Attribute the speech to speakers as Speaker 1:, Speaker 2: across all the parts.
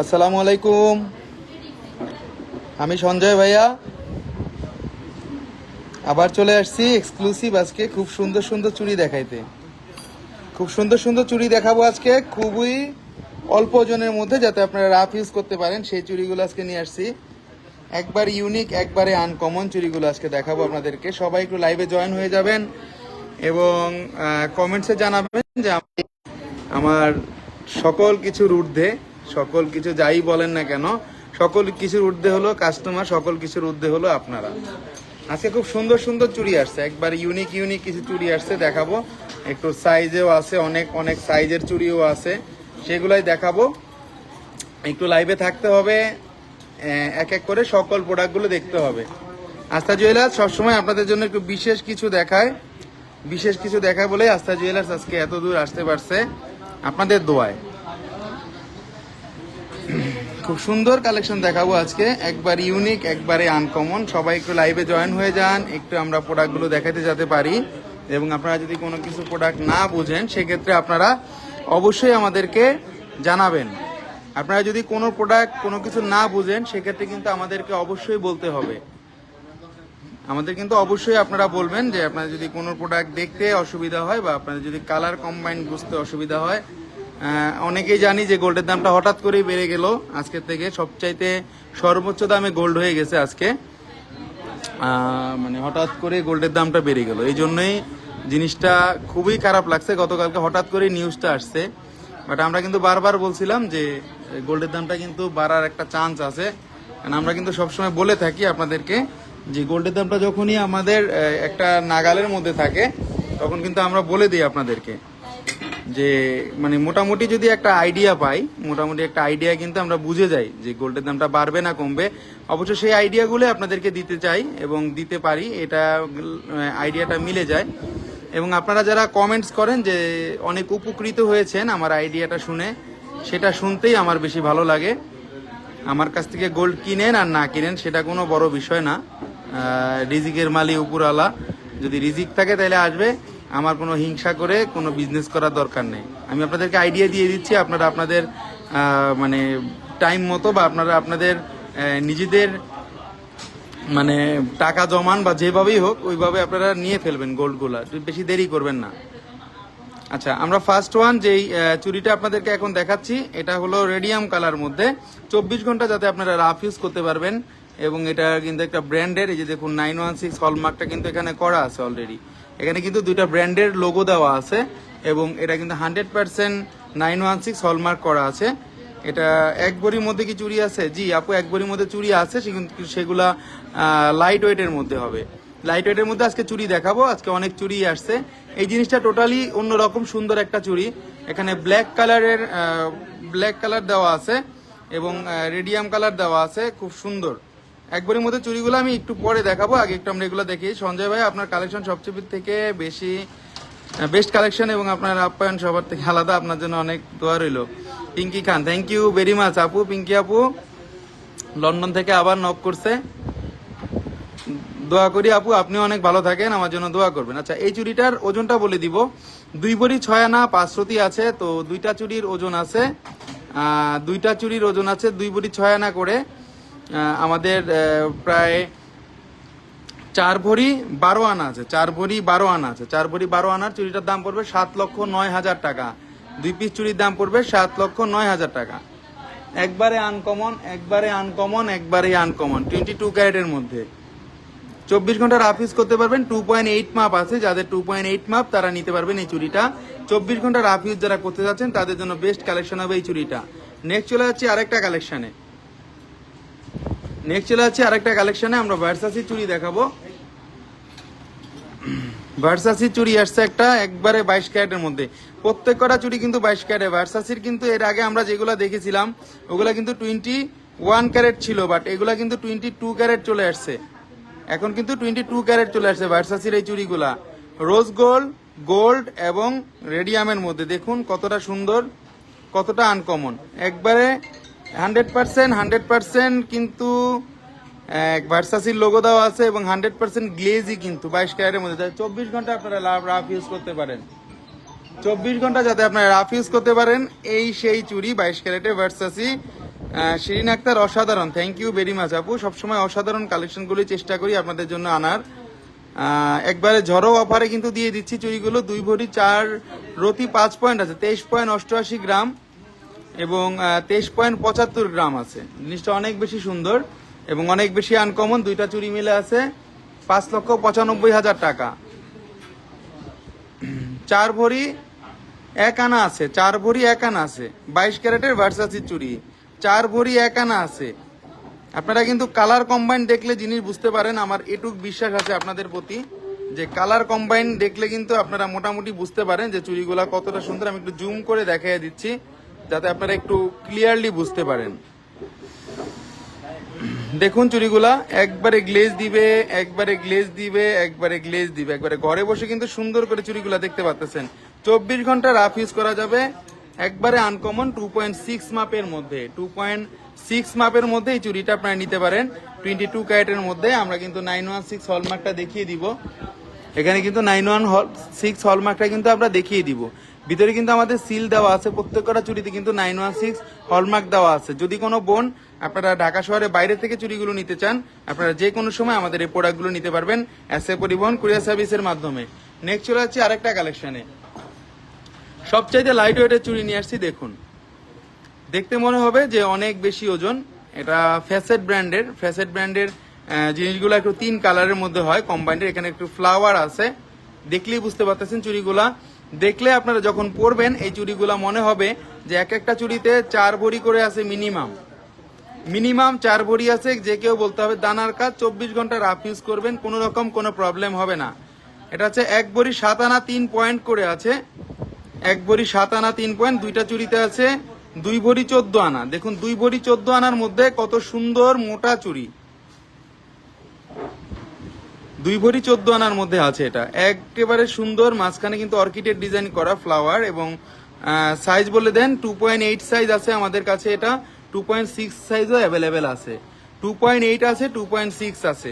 Speaker 1: আসসালামু আলাইকুম আমি সঞ্জয় ভাইয়া। আবার চলে আসছি এক্সক্লুসিভ আজকে খুব সুন্দর সুন্দর চুড়ি দেখাইতে। খুব সুন্দর সুন্দর চুড়ি দেখাবো আজকে, খুবই অল্প ওজনের মধ্যে যাতে আপনারা রাফ ইউজ করতে পারেন, সেই চুড়িগুলো আজকে নিয়ে আসছি। একবার ইউনিক একবারে আনকমন চুড়িগুলো আজকে দেখাবো আপনাদেরকে। সবাই একটু লাইভে জয়েন হয়ে যাবেন। এবং কমেন্টসে জানাবেন যে আমি আমার সকল কিছুর ঊর্ধ্বে, সকল কিছু যাই বলেন না কেন, সকল কিছুর ঊর্ধ্বে হলো কাস্টমার সকল কিছুর ঊর্ধ্বে হলো আপনারা। আজকে খুব সুন্দর সুন্দর চুড়ি আসছে। একবার ইউনিক ইউনিক কিছু চুড়ি আসছে, দেখাবো। একটু সাইজেও আছে, অনেক অনেক সাইজের চুড়িও আছে। সেগুলাই দেখাবো। একটু লাইভে থাকতে হবে। এক এক করে সকল প্রোডাক্টগুলো দেখতে হবে। আস্থা জুয়েলার্স, সবসময় আপনাদের জন্য একটু বিশেষ কিছু দেখায়। বিশেষ কিছু দেখায় বলে আস্থা জুয়েলার্স আজকে এত দূর আসতে পারছে আপনাদের দোয়ায়। খুব সুন্দর কালেকশন দেখাবো আজকে। একবার ইউনিক, একবারে আনকমন। সবাই একটু লাইভে জয়েন হয়ে যান, একটু আমরা প্রোডাক্টগুলো দেখাতে যেতে পারি। এবং আপনারা যদি কোনো কিছু প্রোডাক্ট না বুঝেন, সেক্ষেত্রে আপনারা অবশ্যই আমাদেরকে জানাবেন। আপনারা যদি কোনো প্রোডাক্ট, কোনো কিছু না বুঝেন, সেক্ষেত্রে কিন্তু আমাদেরকে অবশ্যই বলতে হবে। আমাদের কিন্তু অবশ্যই আপনারা বলবেন যে আপনার যদি কোনো প্রোডাক্ট দেখতে অসুবিধা হয় বা আপনাদের যদি কালার কম্বাইন বুঝতে অসুবিধা হয় অনেকেই জানি যে গোল্ডের দামটা হঠাৎ করেই বেড়ে গেল। আজকের থেকে সবচাইতে সর্বোচ্চ দামে গোল্ড হয়ে গেছে আজকে। মানে হঠাৎ করে গোল্ডের দামটা বেড়ে গেল। এই জন্যই জিনিসটা খুবই খারাপ লাগছে। গতকালকে হঠাৎ করে নিউজটা আসছে। বাট আমরা কিন্তু বারবার বলছিলাম যে গোল্ডের দামটা কিন্তু বাড়ার একটা চান্স আছে। কারণ আমরা কিন্তু সবসময় বলে থাকি আপনাদেরকে। যে গোল্ডের দামটা যখনই আমাদের একটা নাগালের মধ্যে থাকে, তখন কিন্তু আমরা বলে দিই আপনাদেরকে যে মানে মোটামুটি যদি একটা আইডিয়া পাই, মোটামুটি একটা আইডিয়া কিন্তু আমরা বুঝে যাই যে গোল্ডের দামটা বাড়বে না কমবে। অবশ্য সেই আইডিয়াগুলো আপনাদেরকে দিতে চাই এবং দিতে পারি, এটা আইডিয়াটা মিলে যায়। এবং আপনারা যারা কমেন্টস করেন যে অনেক উপকৃত হয়েছেন আমার আইডিয়াটা শুনে, সেটা শুনতেই আমার বেশি ভালো লাগে। আমার কাছ থেকে গোল্ড কিনেন আর না কিনেন, সেটা কোনো বড় বিষয় না। রিজিকের মালি উপরওয়ালা। যদি রিজিক থাকে তাহলে আসবে। আমার কোনো হিংসা করে কোনো বিজনেস করার দরকার নেই। আমি আপনাদেরকে আইডিয়া দিয়ে দিচ্ছি, আপনারা আপনাদের মানে টাইম মতো বা আপনারা আপনাদের নিজেদের মানে টাকা জমান বা যেভাবেই হোক, ওইভাবে আপনারা নিয়ে ফেলবেন গোল্ডগুলা বেশি দেরি করবেন না। আচ্ছা আমরা ফার্স্ট ওয়ান যেই চুরিটা আপনাদেরকে এখন দেখাচ্ছি, এটা হলো রেডিয়াম কালার মধ্যে। চব্বিশ ঘণ্টা যাতে আপনারা রাফ ইউজ করতে পারবেন। এবং এটা কিন্তু একটা ব্র্যান্ডের, এই যে দেখুন নাইন ওয়ান সিক্স হলমার্কটা কিন্তু এখানে করা আছে অলরেডি এখানে কিন্তু দুইটা ব্র্যান্ডের লোগো দেওয়া আছে এবং এটা কিন্তু hundred percent nine one six hallmark করা আছে। এটা এক বড়ির মধ্যে কি চুরি আছে? জি, আপু, এক বড়ির মধ্যে চুরি আছে সেগুলা লাইট ওয়েটের মধ্যে হবে। লাইট ওয়েটের মধ্যে আজকে চুরি দেখাবো, আজকে অনেক চুরি আসছে। এই জিনিসটা টোটালি অন্যরকম সুন্দর একটা চুরি এখানে ব্ল্যাক কালারের ব্ল্যাক কালার দেওয়া আছে এবং রেডিয়াম কালার দেওয়া আছে, খুব সুন্দর। একবারের মধ্যে চুরিগুলো আমি একটু পরে দেখাবো। আগে একটু আমরা এগুলো দেখি। সঞ্জয় ভাই, আপনার কালেকশন সবচেয়ে থেকে বেশি বেস্ট কালেকশন এবং আপনার আপ্যায়ন সবার থেকে আলাদা। আপনার জন্য অনেক দোয়া রইল। Pinky Khan thank you very much আপু, পিঙ্কি আপু, লন্ডন থেকে আবার নক করছে। দোয়া করি আপু আপনি অনেক ভালো থাকেন। আমার জন্য দোয়া করবেন। আচ্ছা এই চুড়িটার ওজনটা বলে দিব। দুই বড়ি ছয় আনা পাঁচশোটি আছে, তো দুইটা চুরির ওজন আছে। দুইটা চুরির ওজন আছে, দুই বড়ি ছয় আনা করে। আমাদের প্রায় চার ভরি বারো আনা আছে, চার ভরি বারো আনা আছে, চার ভরি বারো আনার চুড়িটার দাম পড়বে সাত লক্ষ নয় হাজার টাকা। দুই পিস চুড়ির দাম পড়বে সাত লক্ষ নয় হাজার টাকা। একবারে আনকমন একবারে আনকমন একবারে আনকমন টোয়েন্টি টু ক্যারেটের মধ্যে। চব্বিশ ঘণ্টা রাফ ইউজ করতে পারবেন টু পয়েন্ট এইট মাপ আছে, যাদের টু পয়েন্ট এইট মাপ তারা নিতে পারবেন এই চুড়িটা। চব্বিশ ঘণ্টা রাফ ইউজ যারা করতে যাচ্ছেন, তাদের জন্য বেস্ট কালেকশন হবে এই চুড়িটা। নেক্সট চলে যাচ্ছি আরেকটা কালেকশনে নেক্সট চলে যাচ্ছি আরেকটা কালেকশনে আমরা ভার্সাসি চুড়ি দেখাবো। ভার্সাসি চুড়ি আসছে একটা একবারে বাইশ ক্যারেটের মধ্যে। প্রত্যেক কটা চুড়ি কিন্তু বাইশ ক্যারেট। ভার্সাসির কিন্তু এর আগে আমরা যেগুলো দেখেছিলাম, ওগুলা কিন্তু টোয়েন্টি ওয়ান ক্যারেট ছিল বাট এগুলা কিন্তু টোয়েন্টি টু ক্যারেট চলে আসছে। এখন কিন্তু টোয়েন্টি টু ক্যারেট চলে আসছে ভার্সাসির এই চুড়িগুলা। রোজ গোল্ড গোল্ড এবং রেডিয়ামের মধ্যে। দেখুন কতটা সুন্দর, কতটা আনকমন একবারে হান্ড্রেড পার্সেন্ট হান্ড্রেড পার্সেন্ট কিন্তু ভার্সাসির লোগো দেওয়া আছে এবং হান্ড্রেড পার্সেন্ট গ্লেজই কিন্তু বাইশ ক্যারেটের মধ্যে। চব্বিশ ঘণ্টা আপনারা লাভ রাফ ইউজ করতে পারেন। চব্বিশ ঘণ্টা যাতে আপনারা রাফ ইউজ করতে পারেন, এই সেই চুড়ি বাইশ ক্যারেটে ভার্সাসি শিরিন আক্তার অসাধারণ। থ্যাংক ইউ ভেরি মাচ আপু। সবসময় অসাধারণ কালেকশনগুলি চেষ্টা করি আপনাদের জন্য আনার। একবারে ঝড়ো অফারে কিন্তু দিয়ে দিচ্ছি চুড়িগুলো। দুই ভরি চার, রতি পাঁচ পয়েন্ট আছে, তেইশ পয়েন্ট অষ্টআশি গ্রাম। এবং তেইশ পয়েন্ট পঁচাত্তর গ্রাম আছে। জিনিসটা অনেক বেশি সুন্দর এবং অনেক বেশি আনকমন দুইটা চুরি মিলে আছে, পাঁচ লক্ষ পঁচানব্বই হাজার টাকা। চার ভরি এক আনা আছে, চার ভরি এক আনা আছে, বাইশ ক্যারেটের ভার্সাসি চুড়ি চার ভরি এক আনা আছে। আপনারা কিন্তু কালার কম্বাইন দেখলে জিনিস বুঝতে পারেন, আমার এটুক বিশ্বাস আছে আপনাদের প্রতি, যে কালার কম্বাইন দেখলে কিন্তু আপনারা মোটামুটি বুঝতে পারেন যে চুড়িগুলা কতটা সুন্দর। আমি একটু জুম করে দেখাই দিচ্ছি। যাতে আপনারা একটু ক্লিয়ারলি বুঝতে পারেন। দেখুন চুড়িগুলা, একবারে গ্লেজ দিবে, একবারে গ্লেজ দিবে, একবারে গ্লেজ দিবে, একবারে ঘরে বসে কিন্তু সুন্দর করে চুড়িগুলা দেখতে পাচ্ছেন চব্বিশ ঘণ্টা রাফ ইউজ করা যাবে, একবারে আনকমন টু পয়েন্ট সিক্স মাপের মধ্যে। টু পয়েন্ট সিক্স মাপের মধ্যে এই চুড়িটা আপনারা নিতে পারেন। টোয়েন্টি টু ক্যারেটের মধ্যে আমরা কিন্তু নাইন ওয়ান সিক্স হলমার্কটা দেখিয়ে দিব। এখানে কিন্তু নাইন ওয়ান সিক্স হলমার্কটা কিন্তু আমরা দেখিয়ে দিব। ভিতরে কিন্তু আমাদের সিল দেওয়া আছে, প্রত্যেকটা চুরিতে কিন্তু নাইন ওয়ান সিক্স হলমার্ক দেওয়া আছে। যদি কোনো বোন আপনারা ঢাকা শহরে বাইরে থেকে চুরিগুলো নিতে চান, আপনারা যে কোনো সময় আমাদের এই প্রোডাক্টগুলো নিতে পারবেন এস এ পরিবহন কুরিয়ার সার্ভিসের মাধ্যমে। নেক্সট চলে যাচ্ছে আরেকটা কালেকশনে সবচাইতে লাইট ওয়েটের চুরি নিয়ে আসছি, দেখুন। দেখতে মনে হবে যে অনেক বেশি ওজন। এটা ফ্যাসেট ব্র্যান্ডের ফ্যাসেট ব্র্যান্ডের জিনিসগুলো একটু তিন কালারের মধ্যে হয়। কম্বাইন্ডের এখানে একটু ফ্লাওয়ার আছে। দেখলেই বুঝতে পারতেছেন চুড়িগুলা দেখলে আপনারা যখন পরবেন, এই চুড়িগুলা মনে হবে যে এক একটা চুড়িতে চার ভরি করে আছে মিনিমাম। মিনিমাম চার ভরি আছে, যে কেউ বলতে হবে দানার কাজ, চব্বিশ ঘণ্টা রাফ ইউজ করবেন, কোনো রকম কোনো প্রবলেম হবে না। এটা হচ্ছে এক ভরি সাত আনা তিন পয়েন্ট করে আছে। এক ভরি সাত আনা তিন পয়েন্ট, দুইটা চুরিতে আছে দুই ভরি চোদ্দ আনা। দেখুন, দুই ভরি চোদ্দ আনার মধ্যে কত সুন্দর মোটা চুরি দুই ভরি চোদ্দ আনার মধ্যে আছে এটা। একেবারে সুন্দর, মাঝখানে কিন্তু অর্কিডের ডিজাইন করা ফ্লাওয়ার এবং সাইজ বলে দেন টু পয়েন্ট এইট সাইজ আছে আমাদের কাছে এটা টু পয়েন্ট সিক্স সাইজও অ্যাভেলেবেল আছে। টু পয়েন্ট এইট আছে টু পয়েন্ট সিক্স আছে।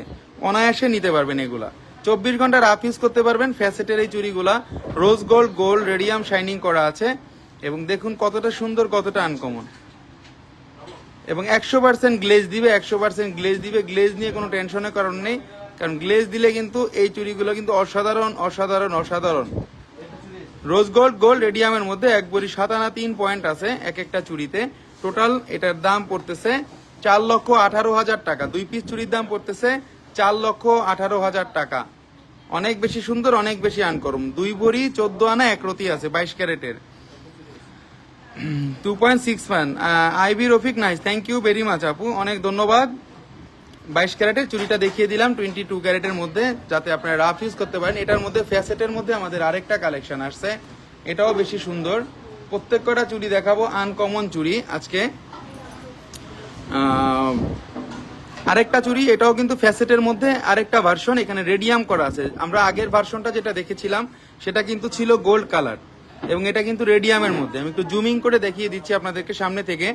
Speaker 1: অনায়াসে নিতে পারবেন এগুলা। চব্বিশ ঘণ্টা রাফ ইউজ করতে পারবেন ফ্যাসেটের এই চুড়িগুলা। Rose gold gold radium shining করা আছে। এবং দেখুন কতটা সুন্দর, কতটা আনকমন এবং একশো পার্সেন্ট গ্লেজ দিবে, একশো পার্সেন্ট গ্লেজ দিবে। গ্লেজ নিয়ে কোনো টেনশনের কারণ নেই। কারণ গ্লেজ দিলে কিন্তু এই চুড়িগুলো কিন্তু অসাধারণ অসাধারণ অসাধারণ। রোজ গোল্ড গোল্ড রেডিয়ামের মধ্যে এক বড়ি সাত আনা তিন পয়েন্ট আছে এক একটা চুড়িতে। টোটাল এটার দাম পড়তেছে চার লক্ষ আঠারো হাজার টাকা। দুই পিস চুড়ির দাম পড়তেছে চার লক্ষ আঠারো হাজার টাকা। অনেক বেশি সুন্দর, অনেক বেশি আনকরম। দুই ভরি চোদ্দ আনা এক রতি আছে, বাইশ ক্যারেটের। Two point six one IB Rafiq nice thank you very much আপু। অনেক ধন্যবাদ। বাইশ ক্যারেটের চুরিটা দেখিয়ে দিলাম টোয়েন্টি টু ক্যারেটের মধ্যে, যাতে আপনারা রাফ ইউজ করতে পারেন। এটার মধ্যে ফ্যাসেটের মধ্যে আমাদের আরেকটা কালেকশন আসছে। এটাও বেশি সুন্দর। প্রত্যেক কটা চুড়ি দেখাবো আনকমন চুড়ি আজকে। আরেকটা চুড়ি এটাও কিন্তু ফ্যাসেটের মধ্যে আরেকটা ভার্সন এখানে রেডিয়াম করা আছে। আমরা আগের ভার্সনটা যেটা দেখেছিলাম, সেটা কিন্তু ছিল গোল্ড কালার এবং এটা কিন্তু রেডিয়ামের মধ্যে। আমি একটু জুমিং করে দেখিয়ে দিচ্ছি আপনাদেরকে সামনে থেকে।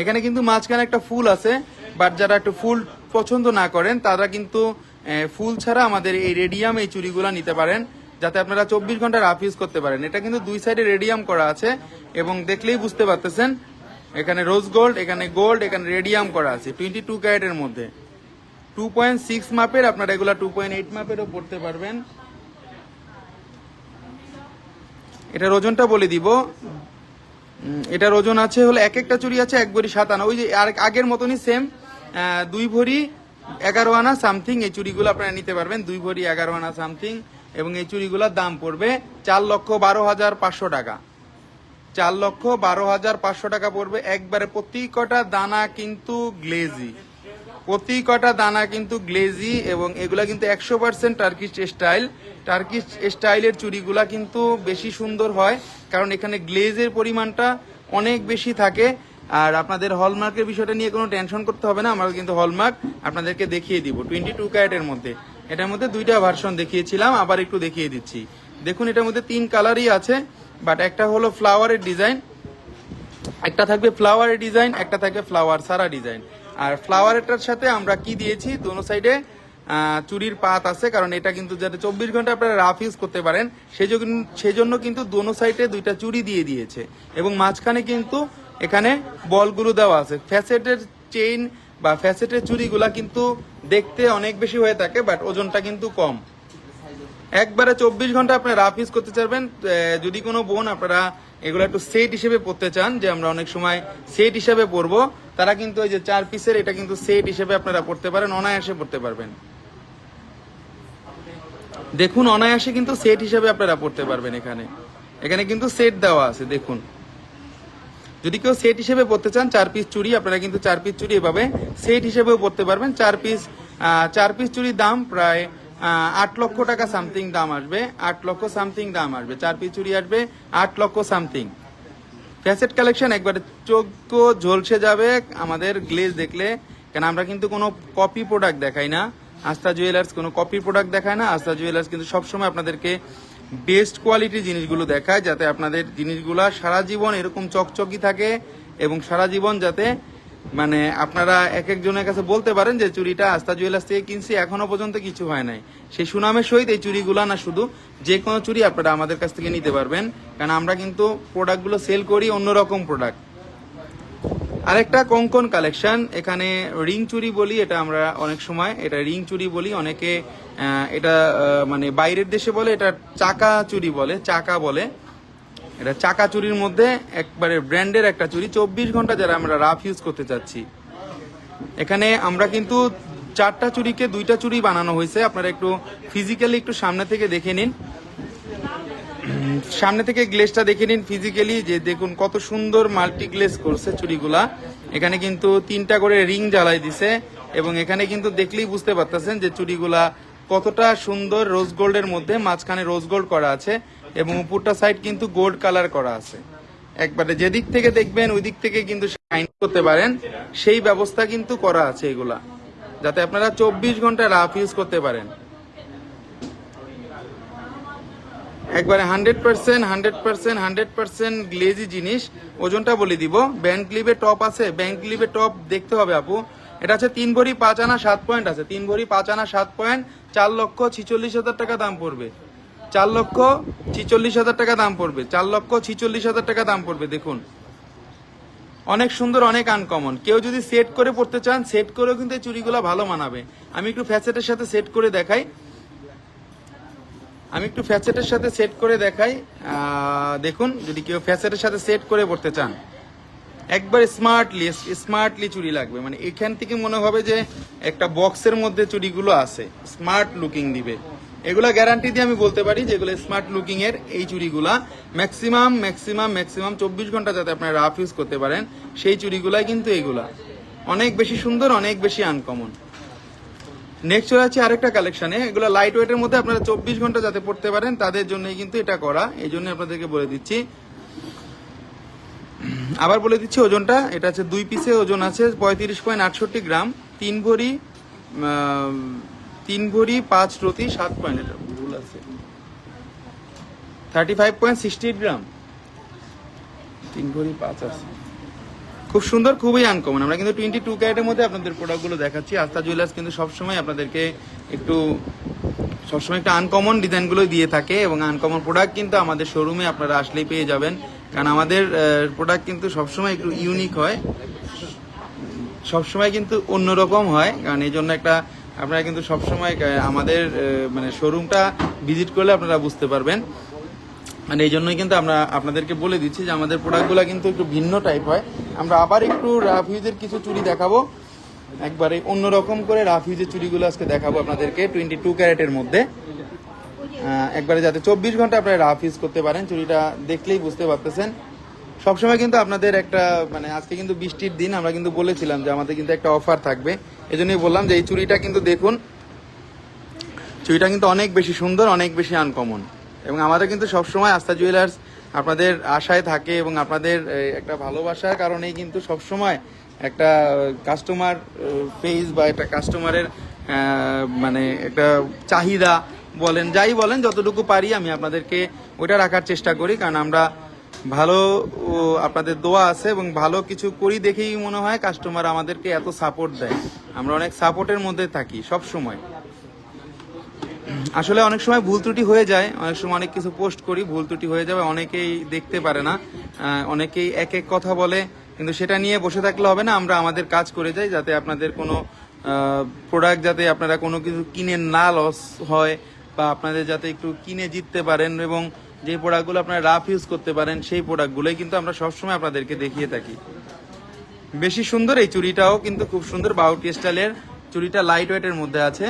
Speaker 1: এখানে কিন্তু মাঝখানে একটা ফুল আছে বাট যারা একটু ফুল পছন্দ না করেন, তারা কিন্তু ফুল ছাড়া আমাদের এই রেডিয়াম এই চুড়িগুলো নিতে পারেন, যাতে আপনারা চব্বিশ ঘণ্টা রাফ ইউজ করতে পারেন। এটা কিন্তু দুই সাইডে রেডিয়াম করা আছে এবং দেখলেই বুঝতে পারতেছেন, এখানে রোজ গোল্ড এখানে গোল্ড এখানে রেডিয়াম করা আছে টোয়েন্টি টু ক্যারেটের মধ্যে। টু পয়েন্ট সিক্স মাপের আপনারা এগুলা টু পয়েন্ট এইট মাপেরও পড়তে পারবেন। এটার ওজনটা বলে দিব। এটার ওজন আছে হলো এক একটা চুরি আছে এক ভরি সাত আনা ওই যে আর আগের মতনই সেম দুই ভরি এগারো আনা সামথিং এই চুড়িগুলো আপনারা নিতে পারবেন। দুই ভরি এগারো আনা সামথিং এবং এই চুড়িগুলোর দাম পড়বে চার লক্ষ বারো হাজার পাঁচশো টাকা। চার লক্ষ বারো হাজার পাঁচশো টাকা পড়বে। একবারে প্রতি কটা দানা কিন্তু গ্লেজি প্রতি কটা দানা কিন্তু গ্লেজি এবং এগুলা কিন্তু একশো পার্সেন্ট টার্কিশ স্টাইল টার্কিশ স্টাইলের চুড়িগুলা কিন্তু বেশি সুন্দর হয়, কারণ এখানে গ্লেজের পরিমাণটা অনেক বেশি থাকে। আর আপনাদের হলমার্কের বিষয়টা নিয়ে কোনো টেনশন করতে হবে না আমরা কিন্তু হলমার্ক আপনাদেরকে দেখিয়ে দিব। টোয়েন্টি টু ক্যারেটের মধ্যে। এটার মধ্যে দুইটা ভার্সন দেখিয়েছিলাম, আবার একটু দেখিয়ে দিচ্ছি। দেখুন, এটার মধ্যে তিন কালারই আছে বাট একটা হলো ফ্লাওয়ারের ডিজাইন একটা থাকবে ফ্লাওয়ারের ডিজাইন একটা থাকবে ফ্লাওয়ার সারা ডিজাইন আর ফ্লাওয়ারটার সাথে আমরা কি দিয়েছি? দোনো সাইডে চুরির পাত আছে, কারণ এটা কিন্তু যাতে চব্বিশ ঘণ্টা আপনারা রাফ ইউজ করতে পারেন সেই জন্য কিন্তু দোনো সাইডে দুইটা চুরি দিয়ে দিয়েছে। এবং মাঝখানে কিন্তু এখানে বলগুলো দেওয়া আছে। ফ্যাসেটের চেইন বা ফ্যাসেটের চুরিগুলা কিন্তু দেখতে অনেক বেশি হয়ে থাকে বাট ওজনটা কিন্তু কম। একবারে চব্বিশ ঘণ্টা আপনারা রাফ ইউজ করতে চাইবেন যদি কোনো বোন আপনারা এগুলো একটু সেট হিসেবে পড়তে চান, যে আমরা অনেক সময় সেট হিসেবে পরবো, তারা কিন্তু এই যে চার পিসের এটা কিন্তু সেট হিসেবে আপনারা পড়তে পারেন, অনায়াসে পড়তে পারবেন। দেখুন, অনায়াসে কিন্তু সেট হিসেবে আপনারা পড়তে পারবেন এখানে। এখানে কিন্তু সেট দেওয়া আছে, দেখুন। যদি কেউ সেট হিসেবে পড়তে চান, চার পিস চুড়ি, আপনারা কিন্তু চার পিস চুড়ি এভাবে সেট হিসেবেও পড়তে পারবেন। চার পিস চার পিস চুড়ির দাম প্রায় আট লক্ষ টাকা সামথিং দাম আসবে। আট লক্ষ সামথিং দাম আসবে। চার পিস চুড়ি আসবে আট লক্ষ সামথিং ফ্যাসেট কালেকশন একবারে চোখ ঝলসে যাবে আমাদের গ্লেজ দেখলে। কেন, আমরা কিন্তু কোনো কপি প্রোডাক্ট দেখাই না। আস্থা জুয়েলার্স কোনো কপি প্রোডাক্ট দেখায় না। আস্থা জুয়েলার্স কিন্তু সবসময় আপনাদেরকে বেস্ট কোয়ালিটি জিনিসগুলো দেখায় যাতে আপনাদের জিনিসগুলো সারা জীবন এরকম চকচকি থাকে এবং সারা জীবন যাতে মানে আপনারা এক একজনের কাছে বলতে পারেন যে চুরিটা আস্থা জুয়েলার্স থেকে কিনছি, এখনও পর্যন্ত কিছু হয় নাই। সেই সুনামের সহিত এই চুরিগুলো না শুধু, যে কোনো চুরি আপনারা আমাদের কাছ থেকে নিতে পারবেন। কারণ আমরা কিন্তু প্রোডাক্টগুলো সেল করি অন্যরকম প্রোডাক্ট আরেকটা কঙ্কন কালেকশন, এখানে রিং চুরি বলি, এটা আমরা অনেক সময়, এটা রিং চুরি বলি, অনেকে এটা মানে বাইরের দেশে বলে, এটা চাকা চুরি বলে, চাকা বলে। এটা চাকা চুরির মধ্যে একবারে ব্র্যান্ডের একটা চুরি, চব্বিশ ঘণ্টা যারা আমরা রাফ ইউজ করতে চাচ্ছি। এখানে আমরা কিন্তু চারটা চুরিকে দুইটা চুরি বানানো হয়েছে, আপনারা একটু ফিজিক্যালি একটু সামনে থেকে দেখে নিন। সামনে থেকে গ্লেসটা দেখে নিন ফিজিক্যালি যে দেখুন কত সুন্দর মাল্টি গ্লেস করছে চুড়িগুলা। এখানে কিন্তু তিনটা করে রিং জ্বালাই দিছে এবং এখানে কিন্তু দেখলেই বুঝতে পারতেছেন যে চুড়িগুলা কতটা সুন্দর রোজ গোল্ডের মধ্যে, মাঝখানে রোজ গোল্ড করা আছে এবং উপরটা সাইড কিন্তু গোল্ড কালার করা আছে। একবারে যেদিক থেকে দেখবেন, ওই দিক থেকে কিন্তু শাইন করতে পারেন, সেই ব্যবস্থা কিন্তু করা আছে এগুলা। যাতে আপনারা চব্বিশ ঘণ্টা রাফ ইউজ করতে পারেন। একবারে hundred percent hundred percent hundred percent glazy জিনিস। ওজনটা বলে দিব। ব্যাংক ক্লিপে টপ আছে। ব্যাংক ক্লিপে টপ দেখতে হবে আপু। এটা আছে তিন ভরি পাঁচ আনা সাত পয়েন্ট আছে। তিন ভরি পাঁচ আনা সাত পয়েন্ট চার লক্ষ ছিচল্লিশ হাজার টাকা দাম পড়বে। চার লক্ষ ছিচল্লিশ হাজার টাকা দাম পড়বে। চার লক্ষ ছিচল্লিশ হাজার টাকা দাম পড়বে, দেখুন। অনেক সুন্দর, অনেক আনকমন কেউ যদি সেট করে পড়তে চান সেট করেও কিন্তু এই চুড়িগুলো ভালো মানাবে। আমি একটু ফ্যাসেটের সাথে সেট করে দেখাই। আমি একটু ফ্যাসেটের সাথে সেট করে দেখাই। দেখুন, যদি কেউ ফ্যাসেটের সাথে সেট করে পড়তে চান। একবার স্মার্টলি স্মার্টলি চুড়ি লাগবে। মানে এখান থেকে মনে হবে যে একটা বক্সের মধ্যে চুড়িগুলো আছে। স্মার্ট লুকিং দিবে। এগুলা গ্যারান্টি দিয়ে আমি বলতে পারি যে এগুলো স্মার্ট লুকিং এর এই চুড়িগুলা। ম্যাক্সিমাম ম্যাক্সিমাম ম্যাক্সিমাম চব্বিশ ঘণ্টা যাতে আপনারা রাফ ইউজ করতে পারেন, সেই চুড়িগুলাই কিন্তু এগুলা। অনেক বেশি সুন্দর, অনেক বেশি আনকমন নেক্সট চলে যাচ্ছে আরেকটা কালেকশনে এগুলো লাইট ওয়েটের মধ্যে আপনারা চব্বিশ ঘণ্টা যাতে পড়তে পারেন, তাদের জন্যই কিন্তু এটা করা। এই জন্য আপনাদেরকে বলে দিচ্ছি। আবার বলে দিচ্ছি ওজনটা। এটা আছে দুই পিসে ওজন আছে, পঁয়ত্রিশ পয়েন্ট আটষট্টি গ্রাম। তিন ভরি তিন ভরি, পাঁচ রতি, সাত পয়েন্ট এটা ভুল আছে। Thirty five point sixty gram. তিন ভরি, পাঁচ আছে। খুব সুন্দর, খুবই আনকমন আমরা কিন্তু টোয়েন্টি টু ক্যারেটের মধ্যে আপনাদের প্রোডাক্টগুলো দেখাচ্ছি। আস্থা জুয়েলার্স কিন্তু সবসময় আপনাদেরকে একটু, সবসময় একটা আনকমন ডিজাইনগুলো দিয়ে থাকে এবং আনকমন প্রোডাক্ট কিন্তু আমাদের শোরুমে আপনারা আসলেই পেয়ে যাবেন। কারণ আমাদের প্রোডাক্ট কিন্তু সবসময় একটু ইউনিক হয়। সবসময় কিন্তু অন্যরকম হয়। কারণ এই জন্য একটা, আপনারা কিন্তু সবসময় আমাদের মানে শোরুমটা ভিজিট করলে আপনারা বুঝতে পারবেন। মানে এই জন্যই কিন্তু আমরা আপনাদেরকে বলে দিচ্ছি যে আমাদের প্রোডাক্টগুলো কিন্তু একটু ভিন্ন টাইপ হয়। আমরা আবার একটু রাফ ইউজের কিছু চুড়ি দেখাবো। একবারে অন্যরকম করে রাফ ইউজের চুড়িগুলো আজকে দেখাবো আপনাদেরকে টোয়েন্টি টু ক্যারেটের মধ্যে। একবারে যাতে চব্বিশ ঘণ্টা আপনারা রাফ ইউজ করতে পারেন, চুড়িটা দেখলেই বুঝতে পারতেছেন। সবসময় কিন্তু আপনাদের একটা মানে আজকে কিন্তু বৃষ্টির দিন, আমরা কিন্তু বলেছিলাম যে আমাদের কিন্তু একটা অফার থাকবে। এই জন্যই বললাম যে এই চুড়িটা কিন্তু দেখুন, চুড়িটা কিন্তু অনেক বেশি সুন্দর, অনেক বেশি আনকমন এবং আমাদের কিন্তু সবসময় আস্থা জুয়েলার্স আপনাদের আশায় থাকে এবং আপনাদের একটা ভালোবাসার কারণেই কিন্তু সবসময় একটা কাস্টমার ফেস বা একটা কাস্টমারের মানে একটা চাহিদা বলেন, যাই বলেন, যতটুকু পারি আমি আপনাদেরকে ওইটা রাখার চেষ্টা করি। কারণ আমরা ভালো আপনাদের দোয়া আছে এবং ভালো কিছু করি দেখেই মনে হয় কাস্টমার আমাদেরকে এত সাপোর্ট দেয়। আমরা অনেক সাপোর্টের মধ্যে থাকি সব সময় আসলে অনেক সময় ভুল ত্রুটি হয়ে যায়। অনেক সময় অনেক কিছু পোস্ট করি, ভুল ত্রুটি হয়ে যাবে অনেকেই দেখতে পারে না। অনেকেই এক এক কথা বলে, কিন্তু সেটা নিয়ে বসে থাকলে হবে না, আমরা আমাদের কাজ করে যাই যাতে আপনাদের কোনো প্রোডাক্ট যাতে আপনারা কোনো কিছু কিনে না লস হয় বা আপনাদের যাতে একটু কিনে জিততে পারেন এবং যে প্রোডাক্টগুলো আপনারা রাফ ইউজ করতে পারেন, সেই প্রোডাক্টগুলোই কিন্তু আমরা সবসময় আপনাদেরকে দেখিয়ে থাকি। বেশি সুন্দর এই চুড়িটাও কিন্তু খুব সুন্দর বাউটি স্টাইলের চুড়িটা লাইট ওয়েটের মধ্যে আছে।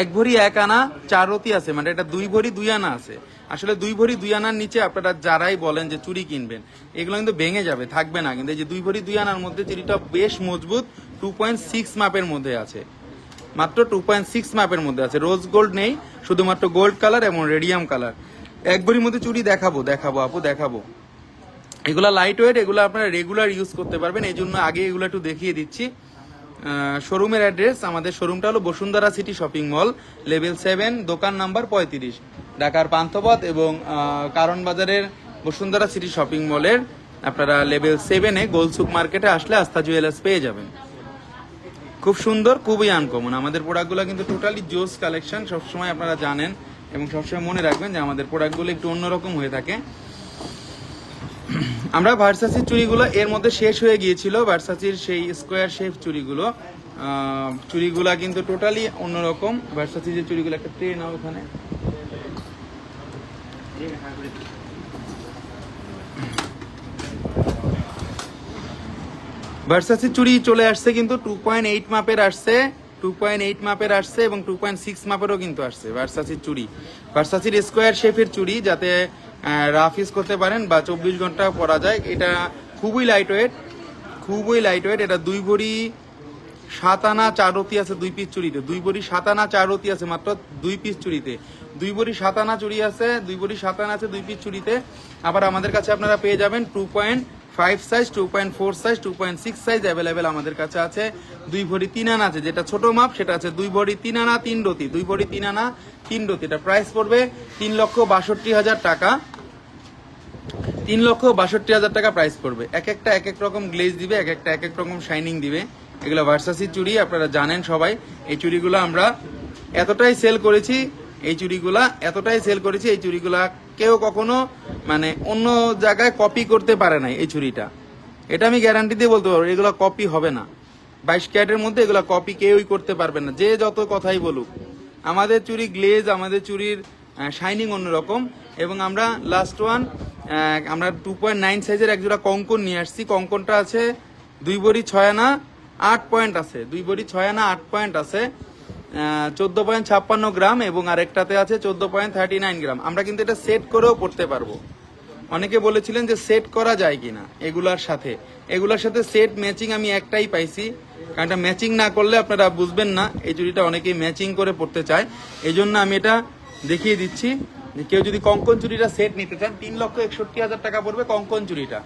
Speaker 1: এক ভরি এক আনা, চার রতি আছে মানে এটা দুই ভরি দুই আনা আছে। আসলে দুই ভরি দুই আনার নিচে আপনারা যারাই বলেন যে চুরি কিনবেন, এগুলো কিন্তু ভেঙে যাবে, থাকবে না। কিন্তু এই যে দুই ভরি দুই আনার মধ্যে চুরিটা বেশ মজবুত, টু পয়েন্ট সিক্স মাপের মধ্যে আছে। মাত্র টু পয়েন্ট সিক্স মাপের মধ্যে আছে। রোজ গোল্ড নেই, শুধুমাত্র গোল্ড কালার এবং রেডিয়াম কালার। এক ভরির মধ্যে চুরি দেখাবো দেখাবো আপু, দেখাবো। এগুলা লাইট ওয়েট এগুলো আপনারা রেগুলার ইউজ করতে পারবেন এই জন্য আগে এগুলো একটু দেখিয়ে দিচ্ছি। শোরুমের অ্যাড্রেস আমাদের শোরুমটা হলো Bashundhara city shopping mall level seven দোকান নাম্বার পঁয়ত্রিশ। ঢাকার পান্থপথ এবং কারণ বাজারের বসুন্ধরা সিটি শপিং মলের আপনারা লেভেল সেভেনে গোলসুক মার্কেটে আসলে আস্থা জুয়েলার্স পেয়ে যাবেন। খুব সুন্দর, খুবই আনকমন আমাদের প্রোডাক্টগুলো কিন্তু টোটালি জোস কালেকশন সবসময় আপনারা জানেন এবং সবসময় মনে রাখবেন যে আমাদের প্রোডাক্টগুলো একটু অন্যরকম হয়ে থাকে। আমরা ভার্সাসির চুড়িগুলো এর মধ্যে শেষ হয়ে গিয়েছিল ভার্সাসির সেই স্কোয়ার শেপ চুড়িগুলো। আহ, চুড়িগুলা কিন্তু টোটালি অন্যরকম। ভার্সাসি যে চুড়িগুলো একটা ট্রে নাও ওখানে। ভার্সাসি চুড়ি চলে আসছে কিন্তু টু পয়েন্ট এইট মাপের আসছে টু পয়েন্ট এইট মাপের আসছে এবং টু পয়েন্ট সিক্স মাপেরও কিন্তু আসছে ভার্সাসির চুড়ি। ভার্সাসির স্কোয়ার শেপের চুড়ি যাতে রাফ ইউজ করতে পারেন বা চব্বিশ ঘণ্টা পরা যায়। এটা খুবই লাইট ওয়েট খুবই লাইট ওয়েট এটা দুই ভরি সাত আনা চার রতি আছে দুই পিস চুড়িতে। দুই ভরি সাত আনা চার রতি আছে মাত্র দুই পিস চুড়িতে। দুই ভরি সাত আনা চুড়ি আছে, দুই ভরি সাত আনা আছে দুই পিস চুড়িতে। আবার আমাদের কাছে আপনারা পেয়ে যাবেন two point five size two point four size two point six size available আমাদের কাছে আছে। দুই ভরি তিন আনা আছে, যেটা ছোট মাপ, সেটা আছে দুই ভরি তিন আনা, তিন রতি। দুই ভরি তিন আনা, তিন রতি। এটা প্রাইস পড়বে তিন লক্ষ বাষট্টি হাজার টাকা। তিন লক্ষ বাষট্টি হাজার টাকা প্রাইস পড়বে। এক একটা, এক এক রকম গ্লেজ দিবে, এক একটা, এক এক রকম শাইনিং দিবে। এগুলো ভার্সাসি চুড়ি, আপনারা জানেন সবাই, এই চুড়িগুলো আমরা এতটাই সেল করেছি, এই চুড়িগুলা এতটাই সেল করেছি, এই চুড়িগুলা কেউ কখনো মানে অন্য জায়গায় কপি করতে পারে নাই এই চুড়িটা। এটা আমি গ্যারান্টি দিয়ে বলতে পারব, এগুলো কপি হবে না। বাইশ ক্যারেটের মধ্যে এগুলো কপি কেউই করতে পারবে না, যে যত কথাই বলুক। আমাদের চুরি গ্লেজ আমাদের চুরির শাইনিং অন্যরকম, এবং আমরা লাস্ট ওয়ান আমরা টু পয়েন্ট নাইন সাইজের একজোড়া কঙ্কন নিয়ে আসছি। কঙ্কনটা আছে দুই বড়ি ছয় আনা, আট পয়েন্ট আছে। দুই বড়ি ছয় আনা, আট পয়েন্ট আছে। চোদ্দ পয়েন্ট ছাপ্পান্ন গ্রাম এবং আরেকটাতে আছে চোদ্দ পয়েন্ট থার্টি নাইন গ্রাম। আমরা কিন্তু এটা সেট করেও পড়তে পারব। অনেকে বলেছিলেন যে সেট করা যায় কিনা এগুলার সাথে। এগুলার সাথে সেট ম্যাচিং আমি একটাই পাইছি। কারণ এটা ম্যাচিং না করলে আপনারা বুঝবেন না। এই চুড়িটা অনেকেই ম্যাচিং করে পড়তে চায়। এই জন্য আমি এটা দেখিয়ে দিচ্ছি। কেউ যদি কঙ্কন চুরিটা সেট নিতে চান, তিন লক্ষ একষট্টি হাজার টাকা পড়বে কঙ্কন চুরিটা।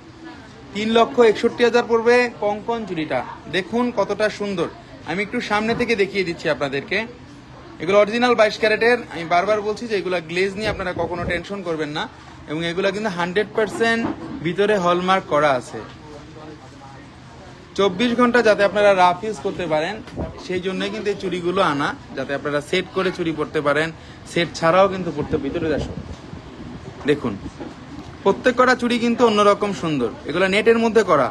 Speaker 1: তিন লক্ষ একষট্টি হাজার পড়বে কঙ্কন চুরিটা। দেখুন কতটা সুন্দর। আমি একটু সামনে থেকে দেখিয়ে দিচ্ছি আপনাদেরকে। এগুলো অরিজিনাল বাইশ ক্যারেটের। আমি বারবার বলছি যে এগুলো গ্লেজ নিয়ে আপনারা কখনো টেনশন করবেন না। এবং এগুলো কিন্তু হান্ড্রেড পার্সেন্ট ভিতরে হলমার্ক করা আছে। চব্বিশ ঘণ্টা যাতে আপনারা রাফ ইউজ করতে পারেন, সেই জন্যই কিন্তু এই চুড়িগুলো আনা, যাতে আপনারা সেট করে চুড়ি পড়তে পারেন সেট ছাড়াও কিন্তু পড়তে ভিতরে আসো দেখুন, প্রত্যেক করা চুড়ি কিন্তু অন্যরকম সুন্দর। এগুলো নেটের মধ্যে করা।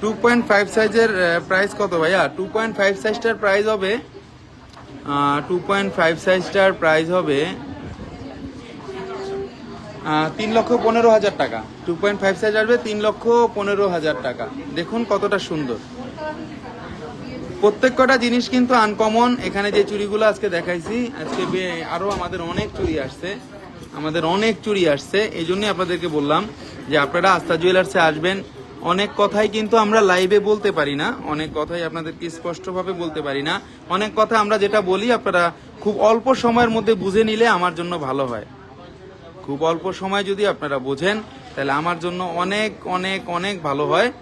Speaker 1: টু পয়েন্ট ফাইভ সাইজের প্রাইস কত ভাইয়া? টু পয়েন্ট ফাইভ সাইজটার প্রাইস হবে টু পয়েন্ট ফাইভ সাইজটার প্রাইস হবে তিন লক্ষ পনেরো হাজার টাকা। টু পয়েন্ট ফাইভ সাইজ আসবে, তিন লক্ষ পনেরো হাজার টাকা। দেখুন কতটা সুন্দর। প্রত্যেক কটা জিনিস কিন্তু আনকমন এখানে যে চুড়িগুলো আজকে দেখাইছি, আজকে বে- আরও আমাদের অনেক চুড়ি আসছে। আমাদের অনেক চুড়ি আসছে। এই জন্যই আপনাদেরকে বললাম যে আপনারা আস্থা জুয়েলার্সে আসবেন। অনেক কথাই কিন্তু আমরা লাইভে বলতে পারি না। অনেক কথাই আপনাদেরকে স্পষ্টভাবে বলতে পারি না। অনেক কথা আমরা যেটা বলি, আপনারা খুব অল্প সময়ের মধ্যে বুঝে নিলে আমার জন্য ভালো হয়। খুব অল্প সময় যদি আপনারা বোঝেন, তাহলে আমার জন্য অনেক অনেক অনেক ভালো হয়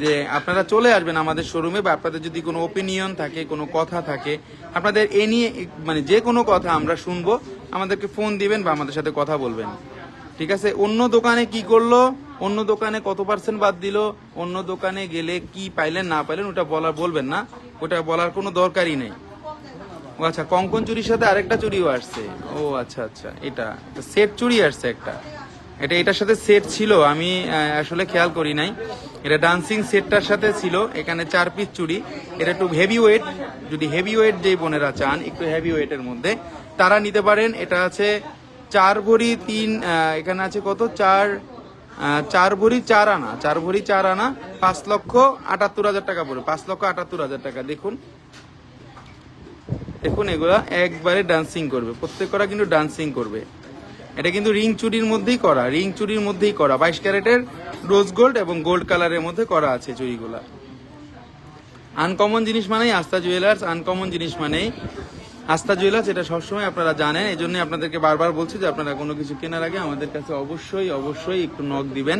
Speaker 1: যে আপনারা চলে আসবেন আমাদের শোরুমে বা আপনাদের যদি কোনো ওপিনিয়ন থাকে, কোনো কথা থাকে, আপনাদের এ নিয়ে মানে যে কোনো কথা আমরা শুনব, আমাদেরকে ফোন দিবেন বা আমাদের সাথে কথা বলবেন। ঠিক আছে? অন্য দোকানে কি করল? অন্য দোকানে কত পার্সেন্ট বাদ দিল? অন্য দোকানে গেলে কি পাইলেন, না পাইলেন, ওটা বলার বলবেন না। ওটা বলার কোনো দরকারই নেই। ও আচ্ছা কঙ্কন চুরির সাথে আরেকটা চুরিও আসছে। ও আচ্ছা আচ্ছা এটা। সেট চুরি আসছে একটা। এটা, এটার সাথে সেট ছিল, আমি আসলে খেয়াল করি নাই। এটা ডান্সিং সেটটার সাথে ছিল, এখানে চার পিস চুড়ি এটা একটু হেভি ওয়েট যদি হেভি ওয়েট যে বোনেরা চান, একটু হেভি ওয়েটের মধ্যে, তারা নিতে পারেন। এটা আছে চার ভরি তিন এখানে আছে কত? চার চার ভরি চার আনা, চার ভরি চার আনা, পাঁচ লক্ষ আটাত্তর হাজার টাকা পড়বে। পাঁচ লক্ষ আটাত্তর হাজার টাকা, দেখুন। দেখুন এগুলা একবারে ডান্সিং করবে। প্রত্যেক করা কিন্তু ডান্সিং করবে। এটা কিন্তু রিং চুরির মধ্যেই করা, রিং চুরির মধ্যেই করা। বাইশ ক্যারেটের রোজ গোল্ড এবং গোল্ড কালারের মধ্যে করা আছে চুরিগুলা। আনকমন জিনিস মানেই আস্থা জুয়েলার্স আনকমন জিনিস মানেই আস্থা জুয়েলার্স এটা সবসময় আপনারা জানেন। এই জন্য আপনাদেরকে বারবার বলছি যে আপনারা কোনো কিছু কেনার আগে আমাদের কাছে অবশ্যই অবশ্যই একটু নখ দিবেন।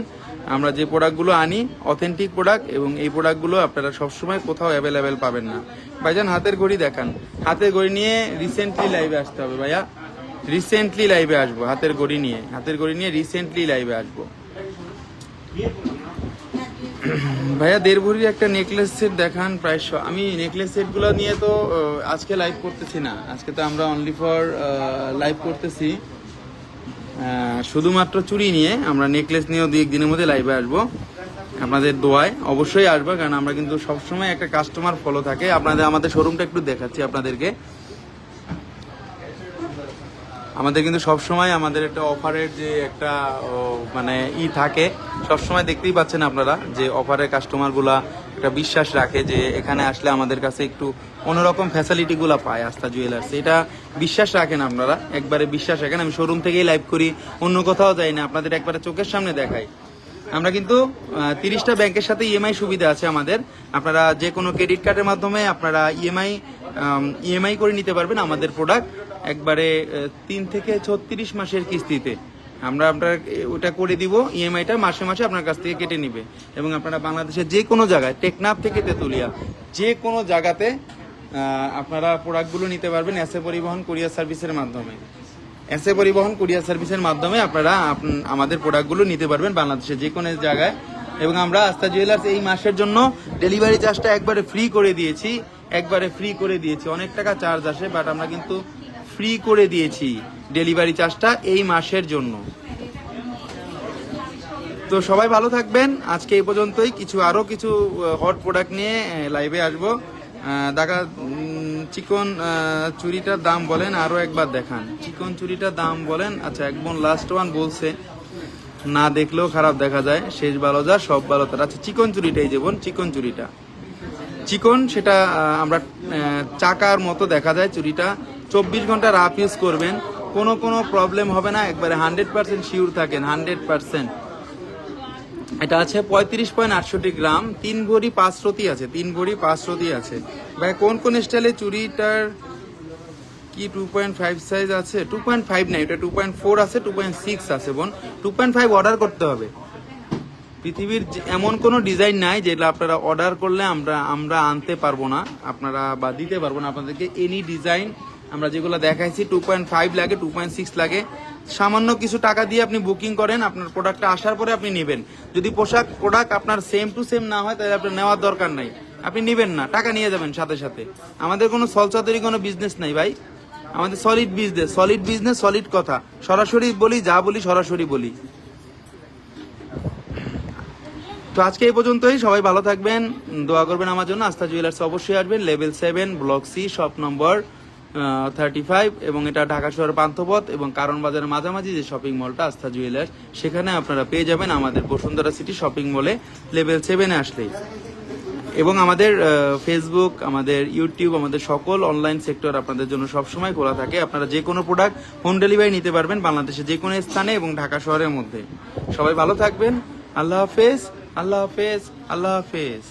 Speaker 1: আমরা যে প্রোডাক্টগুলো আনি অথেন্টিক প্রোডাক্ট এবং এই প্রোডাক্টগুলো আপনারা সবসময় কোথাও অ্যাভেলেবেল পাবেন না। ভাইজান, হাতের ঘড়ি দেখান। হাতের ঘড়ি নিয়ে রিসেন্টলি লাইভে আসতে হবে ভাইয়া। রিসেন্টলি লাইভে আসব, হাতের ঘড়ি নিয়ে। হাতের ঘড়ি নিয়ে রিসেন্টলি লাইভে আসব। ভাইয়া দেড় ভরির একটা নেকলেস সেট দেখান প্রায় আমি নেকলেস সেটগুলো নিয়ে তো আজকে লাইভ করতেছি না। আজকে তো আমরা অনলি ফর লাইভ করতেছি। শুধুমাত্র চুরি নিয়ে আমরা নেকলেস নিয়েও দুই একদিনের মধ্যে লাইভে আসব। আপনাদের দোয়ায় অবশ্যই আসবে, কারণ আমরা কিন্তু সবসময় একটা কাস্টমার ফলো থাকে। আপনাদের, আমাদের শোরুমটা একটু দেখাচ্ছি আপনাদেরকে। আমাদের কিন্তু সবসময় আমাদের একটা অফারের যে একটা মানে ই থাকে সবসময় দেখতেই পাচ্ছেন আপনারা যে অফারের কাস্টমারগুলা একটা বিশ্বাস রাখে যে এখানে আসলে আমাদের কাছে একটু অন্যরকম ফ্যাসিলিটিগুলো পায় আস্থা জুয়েলার্স এটা বিশ্বাস রাখেন আপনারা। একবারে বিশ্বাস রাখেন। আমি শোরুম থেকেই লাইভ করি, অন্য কোথাও যাই না, আপনাদের একবারে চোখের সামনে দেখাই। আমরা কিন্তু তিরিশটা ব্যাংকের সাথে ইএমআই সুবিধা আছে আমাদের। আপনারা যে কোনো ক্রেডিট কার্ডের মাধ্যমে আপনারা ইএমআই ইএমআই করে নিতে পারবেন আমাদের প্রোডাক্ট একবারে তিন থেকে ছত্রিশ মাসের কিস্তিতে। আমরা আপনার ওটা করে দিব ইএমআইটা মাসে মাসে আপনার কাছ থেকে কেটে নিবে। এবং আপনারা বাংলাদেশের যে কোনো জায়গায়, টেকনাফ থেকে তেতুলিয়া, যে কোনো জায়গাতে আপনারা প্রোডাক্টগুলো নিতে পারবেন এসএ পরিবহন কুরিয়ার সার্ভিসের মাধ্যমে। এসএ পরিবহন কুরিয়ার সার্ভিসের মাধ্যমে আপনারা আমাদের প্রোডাক্টগুলো নিতে পারবেন বাংলাদেশের যে কোনো জায়গায়। এবং আমরা আস্থা জুয়েলার্স এই মাসের জন্য ডেলিভারি চার্জটা একবারে ফ্রি করে দিয়েছি, একবারে ফ্রি করে দিয়েছি। অনেক টাকা চার্জ আসে বাট আমরা কিন্তু ফ্রি করে দিয়েছি। ডেলিভারি চার্জটা এই মাসের জন্য। তো সবাই ভালো থাকবেন। আজকে এই পর্যন্তই। কিছু আরও কিছু হট প্রোডাক্ট নিয়ে লাইভে আসব। দেখা চিকন চুরিটার দাম বলেন, আরও একবার দেখান। চিকন চুরিটার দাম বলেন আচ্ছা একদম লাস্ট ওয়ান বলছে, না দেখলেও খারাপ দেখা যায়, শেষ ভালো যা, সব ভালো তার। আচ্ছা চিকন চুরিটাই যেমন চিকন চুরিটা চিকন সেটা আমরা চাকার মতো দেখা যায় চুরিটা চব্বিশ ঘণ্টা রাফ ইউজ করবেন। কোনো কোনো প্রবলেম হবে না, একবারে হান্ড্রেড পার্সেন্ট শিওর থাকেন হান্ড্রেড পার্সেন্ট এটা আছে পঁয়ত্রিশ পয়েন্ট আটষট্টি গ্রাম, তিন ভরি পাঁচ রতি আছে, তিন ভরি পাঁচ রতি আছে। ভাই, কোন কোন স্টাইলে চুরিটার কি টু পয়েন্ট ফাইভ সাইজ আছে? টু পয়েন্ট ফাইভ না, এটা টু পয়েন্ট ফোর আছে টু পয়েন্ট সিক্স আছে বোন। টু পয়েন্ট ফাইভ অর্ডার করতে হবে। পৃথিবীর এমন কোনো ডিজাইন নাই যেটা আপনারা অর্ডার করলে আমরা আমরা আনতে পারব না, আপনারা বা দিতে পারব না। আপনাদেরকে এনি ডিজাইন আমরা যেগুলো দেখাইছি টু পয়েন্ট ফাইভ লাগে টু পয়েন্ট সিক্স লাগে। সামান্য কিছু টাকা দিয়ে আপনি বুকিং করেন, আপনার প্রোডাক্টটা আসার পরে আপনি নেবেন। যদি পোশাক প্রোডাক্ট আপনার সেম টু সেম না হয়, তাহলে আপনার নেওয়ার দরকার নাই। আপনি নেবেন না, টাকা নিয়ে যাবেন সাথে সাথে। আমাদের কোনো সলচাতুরি কোনো বিজনেস নাই ভাই। আমাদের solid business solid business solid কথা। সরাসরি বলি, যা বলি, সরাসরি বলি। তো আজকে এই পর্যন্তই, সবাই ভালো থাকবেন, দোয়া করবেন আমার জন্য। আস্থা জুয়েলার্স অবশ্যই আসবেন level seven block C shop number thirty five এবং এটা ঢাকা শহরের পান্থপথ এবং কারণ বাজারের মাঝামাঝি যে শপিং মলটা আস্থা জুয়েলার্স সেখানে আপনারা পেয়ে যাবেন আমাদের বসুন্ধরা সিটি শপিং মলে লেভেল সেভেনে আসলেই। এবং আমাদের ফেসবুক আমাদের ইউটিউব আমাদের সকল অনলাইন সেক্টর আপনাদের জন্য সবসময় খোলা থাকে। আপনারা যে কোনো প্রোডাক্ট হোম ডেলিভারি নিতে পারবেন বাংলাদেশের যে কোনো স্থানে এবং ঢাকা শহরের মধ্যে। সবাই ভালো থাকবেন। আল্লাহ হাফেজ আল্লাহ হাফেজ আল্লাহ হাফেজ।